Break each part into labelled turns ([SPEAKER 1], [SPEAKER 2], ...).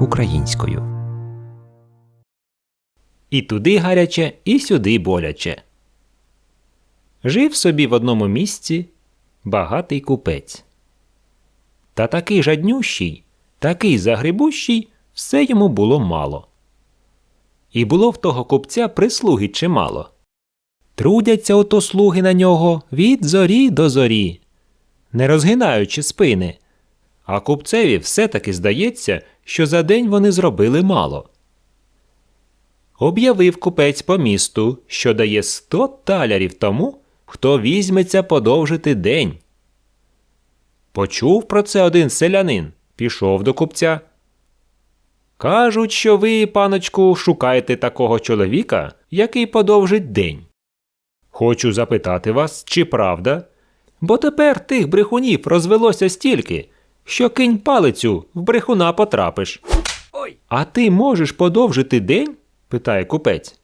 [SPEAKER 1] українською. І туди гаряче, і сюди боляче. Жив собі в одному місці багатий купець. Та такий жаднющий, такий загребущий, все йому було мало. І було в того купця прислуги чимало. Трудяться ото слуги на нього від зорі до зорі, не розгинаючи спини. А купцеві все-таки здається, що за день вони зробили мало. Об'явив купець по місту, що дає сто талярів тому, хто візьметься подовжити день. Почув про це один селянин, пішов до купця. Кажуть, що ви, паночку, шукаєте такого чоловіка, який подовжить день. Хочу запитати вас, чи правда? Бо тепер тих брехунів розвелося стільки, що кинь палицю в брехуна потрапиш. Ой. А ти можеш подовжити день? питає купець.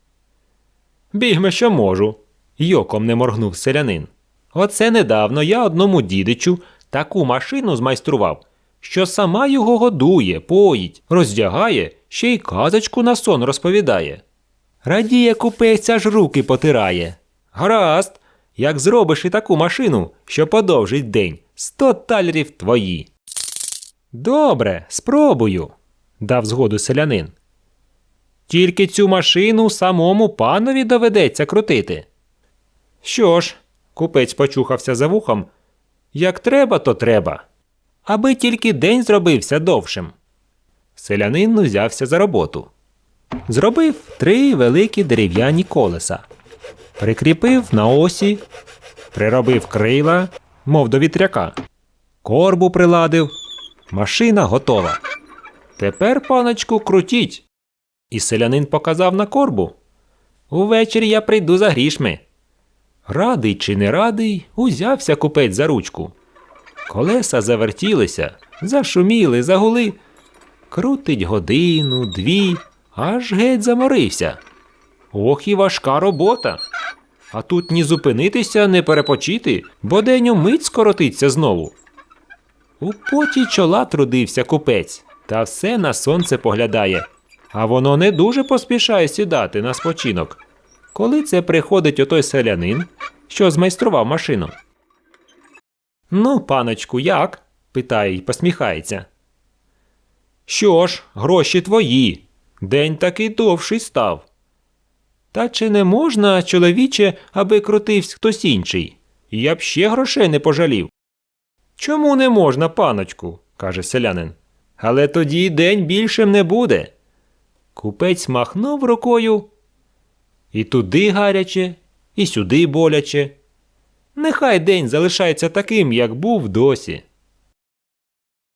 [SPEAKER 1] Бігме, що можу. Йоком не моргнув селянин. Оце недавно я одному дідичу таку машину змайстрував, що сама його годує, поїть, роздягає, ще й казочку на сон розповідає. Радіє купець аж руки потирає. Гаразд, як зробиш і таку машину, що подовжить день, сто талерів твої. Добре, спробую, дав згоду селянин. Тільки цю машину самому панові доведеться крутити. Що ж, купець почухався за вухом. Як треба, то треба. Аби тільки день зробився довшим. Селянин узявся за роботу. Зробив три великі дерев'яні колеса, прикріпив на осі, приробив крила, мов до вітряка, корбу приладив. Машина готова. Тепер, паночку, крутіть. І селянин показав на корбу. Увечері я прийду за грішми. Радий чи не радий, узявся купець за ручку. Колеса завертілися, зашуміли, загули. Крутить годину, дві, аж геть заморився. Ох і важка робота. А тут ні зупинитися, не перепочити, бо день умить скоротиться знову. У поті чола трудився купець, та все на сонце поглядає, а воно не дуже поспішає сідати на спочинок. Коли це приходить отой селянин, що змайстрував машину. Ну, паночку, як? питає й посміхається. Що ж, гроші твої. День такий довший став. Та чи не можна, чоловіче, аби крутився хтось інший? Я б ще грошей не пожалів. Чому не можна, паночку? каже селянин. Але тоді день більшим не буде. Купець махнув рукою. І туди гаряче, і сюди боляче. Нехай день залишається таким, як був досі.